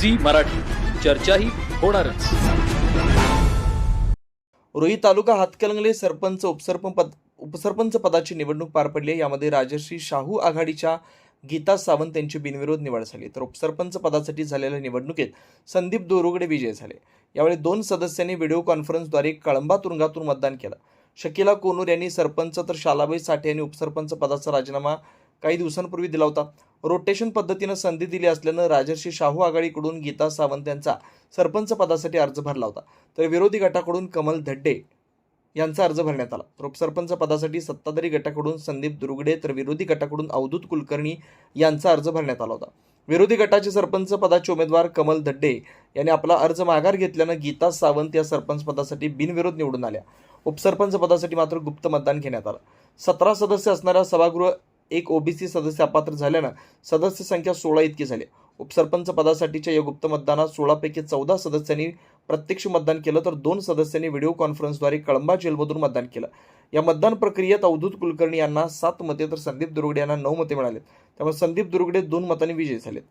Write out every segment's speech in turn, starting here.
Zee Marathi. चर्चाही होणारच. रोही तालुका हातकलंगले सरपंच उपसरपंच पद उपसरपंच पदाची निवडणूक पार पडली आहे. यामध्ये राजश्री शाहू आघाडीच्या गीता सावंत यांची बिनविरोध निवड झाली. तर उपसरपंच पदासाठी झालेल्या निवडणुकीत संदीप दोरुगडे विजय झाले. यावेळी दोन सदस्यांनी व्हिडिओ कॉन्फरन्सद्वारे कळंबा तुरुंगातून मतदान केलं. शकिला कोनूर यांनी सरपंच तर शालाबाई साठे यांनी उपसरपंच पदाचा राजीनामा काही दिवसांपूर्वी दिला होता. रोटेशन पद्धतीनं संधी दिली असल्यानं राजर्षी शाहू आघाडीकडून गीता सावंत यांचा सरपंच पदासाठी अर्ज भरला होता. तर विरोधी गटाकडून कमल धड्डे यांचा अर्ज भरण्यात आला. तर उपसरपंच पदासाठी सत्ताधारी गटाकडून संदीप दुर्गडे तर विरोधी गटाकडून अवधूत कुलकर्णी यांचा अर्ज भरण्यात आला होता. विरोधी गटाचे सरपंच पदाचे उमेदवार कमल धड्डे यांनी आपला अर्ज माघार घेतल्यानं गीता सावंत या सरपंच पदासाठी बिनविरोध निवडून आल्या. उपसरपंच पदासाठी मात्र गुप्त मतदान घेण्यात आलं. सतरा सदस्य असणाऱ्या सभागृह एक ओबीसी सदस्य अपात्र झाल्यानं सदस्य संख्या सोळा इतकी झाली. उपसरपंच पदासाठीच्या या गुप्त मतदानात सोळापैकी चौदा सदस्यांनी प्रत्यक्ष मतदान केलं तर दोन सदस्यांनी व्हिडिओ कॉन्फरन्सद्वारे कळंबा जेलमधून मतदान केलं. या मतदान प्रक्रियेत अवधूत कुलकर्णी यांना सात मते तर संदीप दुर्गडे यांना नऊ मते मिळाले त्यामुळे संदीप दुर्गडे दोन मतांनी विजयी झालेत.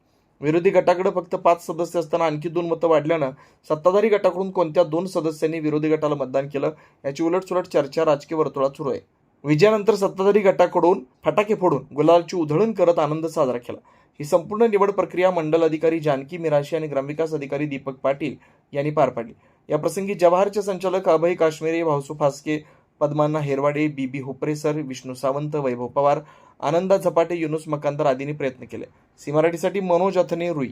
विरोधी गटाकडे फक्त पाच सदस्य असताना आणखी दोन मतं वाढल्यानं सत्ताधारी गटाकडून कोणत्या दोन सदस्यांनी विरोधी गटाला मतदान केलं याची उलटसुलट चर्चा राजकीय वर्तुळात सुरू आहे. विजयानंतर सत्ताधारी गटाकडून फटाके फोडून गुलालची उधळण करत आनंद साजरा केला. ही संपूर्ण निवड प्रक्रिया मंडल अधिकारी जानकी मिराशी आणि ग्रामविकास अधिकारी दीपक पाटील यांनी पार पाडली. या प्रसंगी जवाहरचे संचालक अभय काश्मीरी भाऊसू फासके पद्माना हेरवाडे बीबी हुपरेसर विष्णू सावंत वैभव पवार आनंदा झपाटे युनुस मकांदर आदींनी प्रयत्न केले. सी मराठीसाठी मनोज अथने रुई.